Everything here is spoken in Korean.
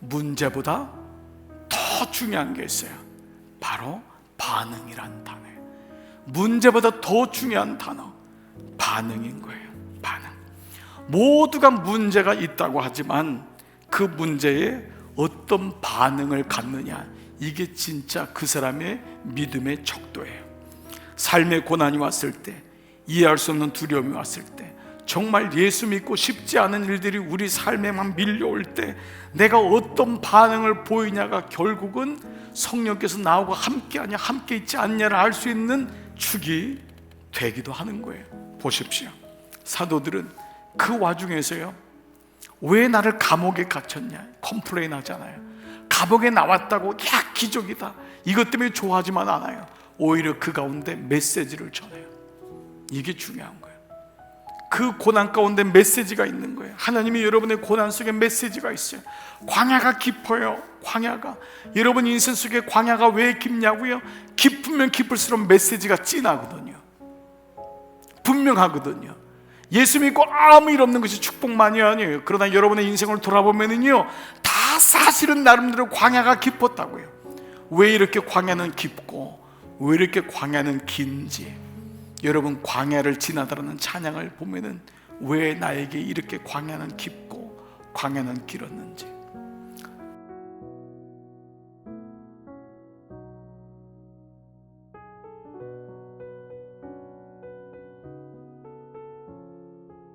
문제보다 더 중요한 게 있어요. 바로 반응이란 단어예요. 문제보다 더 중요한 단어, 반응인 거예요. 반응. 모두가 문제가 있다고 하지만 그 문제에 어떤 반응을 갖느냐, 이게 진짜 그 사람의 믿음의 척도예요. 삶의 고난이 왔을 때, 이해할 수 없는 두려움이 왔을 때, 정말 예수 믿고 쉽지 않은 일들이 우리 삶에만 밀려올 때, 내가 어떤 반응을 보이냐가 결국은 성령께서 나하고 함께하냐, 함께 있지 않냐를 알 수 있는 축이 되기도 하는 거예요. 보십시오. 사도들은 그 와중에서요, 왜 나를 감옥에 갇혔냐? 컴플레인 하잖아요. 감옥에 나왔다고, 야, 기적이다. 이것 때문에 좋아하지만 않아요. 오히려 그 가운데 메시지를 전해요. 이게 중요한 거예요. 그 고난 가운데 메시지가 있는 거예요. 하나님이 여러분의 고난 속에 메시지가 있어요. 광야가 깊어요. 광야가. 여러분 인생 속에 광야가 왜 깊냐고요? 깊으면 깊을수록 메시지가 진하거든요. 분명하거든요. 예수 믿고 아무 일 없는 것이 축복만이 아니에요. 그러나 여러분의 인생을 돌아보면은요, 다 사실은 나름대로 광야가 깊었다고요. 왜 이렇게 광야는 깊고, 왜 이렇게 광야는 긴지, 여러분 광야를 지나다라는 찬양을 보면은 왜 나에게 이렇게 광야는 깊고, 광야는 길었는지,